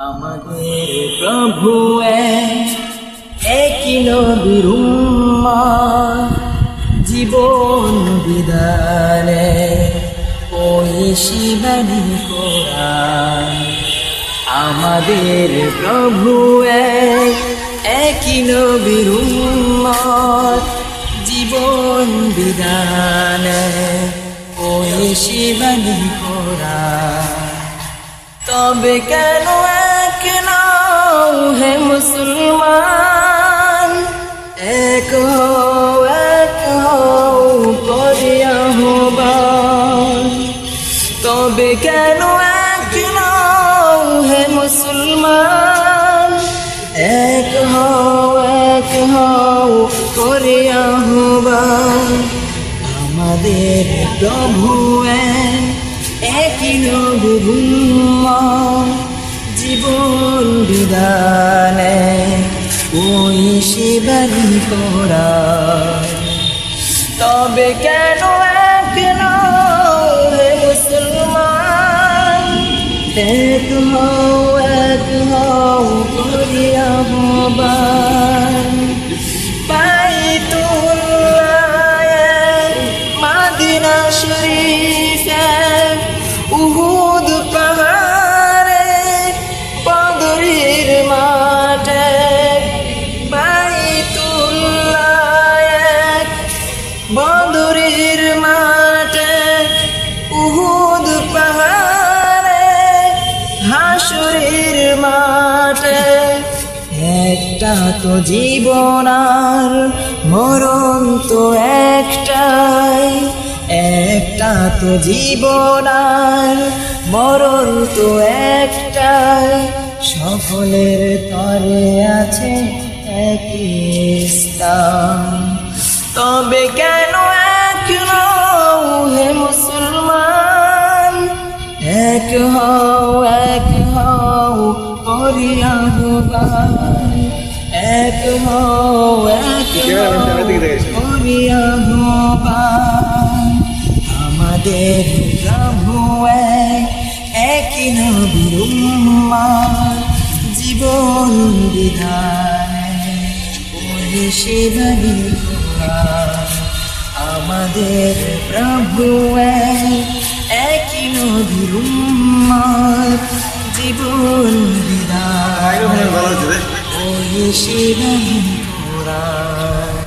আমাদের প্রভু এক, একই নবীর জীবন বিধানে ওই শিবানী কোরআন। আমাদের প্রভু এক, একই নবীর জীবন বিধানে ওই শিবানী কোরআন। তবে কেন হে মুসলমান এক হও এক হও করিয়া হবান তবে কেন এক নাও হে মুসলমান এক হও এক হও করিয়া হবান আমাদের প্রভু এক, একই নবুম্মা বিধানে ওই শিবারি করা তবে কেন মুসলমান বদরের মাঠে উহুদ পাহাড়ে, হাসুরের মাঠে। একটা তো জীবন আর মরণ তো একটাই। একটা তো জীবন আর মরণ তো একটাই। সকলের তরে আছে একই স্থান। তবে কেন করিয়া হবান এক হও এক করিয়া হবান আমাদের প্রভু এক একই নবীর উম্মার জীবন বিধানে ওই শিবানী আমাদের প্রভু এক, বিধান ওই শিবানী কোরআন